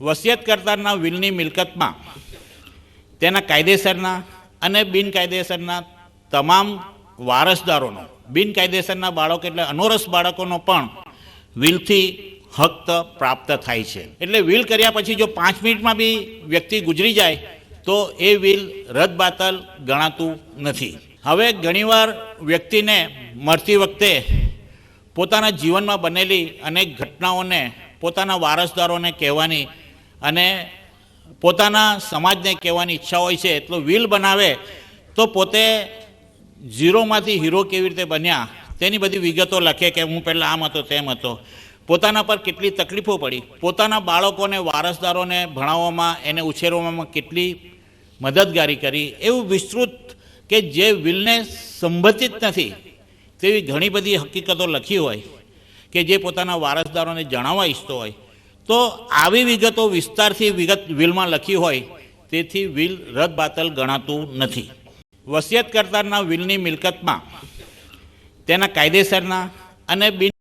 વસિયત કરતાના વિલની મિલકતમાં, તેના કાયદેસરના અને બિનકાયદેસરના તમામ વારસદારોનો, બિનકાયદેસરના બાળકો એટલે અનોરસ બાળકોનો પણ વિલથી હક પ્રાપ્ત થાય છે. એટલે વિલ કર્યા પછી જો પાંચ મિનિટમાં બી વ્યક્તિ ગુજરી જાય, તો એ વિલ રદબાતલ ગણાતું નથી. હવે ઘણીવાર વ્યક્તિને મળતી વખતે પોતાના જીવનમાં બનેલી અનેક ઘટનાઓને પોતાના વારસદારોને કહેવાની અને પોતાના સમાજને કહેવાની ઈચ્છા હોય છે, એટલો વિલ બનાવે, તો પોતે ઝીરોમાંથી હીરો કેવી રીતે બન્યા, તેની બધી વિગતો લખે કે હું પહેલાં આમ હતો, તેમ હતો. પોતાના પર કેટલી તકલીફો પડી. પોતાના બાળકોને, વારસદારોને ભણાવવામાં, એને ઉછેરવામાં કેટલી મદદગારી કરી. એવું વિસ્તૃત કે જે વિલને સંબંધિત નથી, તેવી ઘણી બધી હકીકતો લખી હોય, કે જે પોતાના વારસદારોને જણાવવા ઈચ્છતો હોય. તો આવી વિગતો વિસ્તારથી વિગત વિલમાં લખી હોય, તેથી વિલ રદબાતલ ગણાતું નથી. વસિયત કરતાના વિલની મિલકતમાં તેના કાયદેસરના અને બિન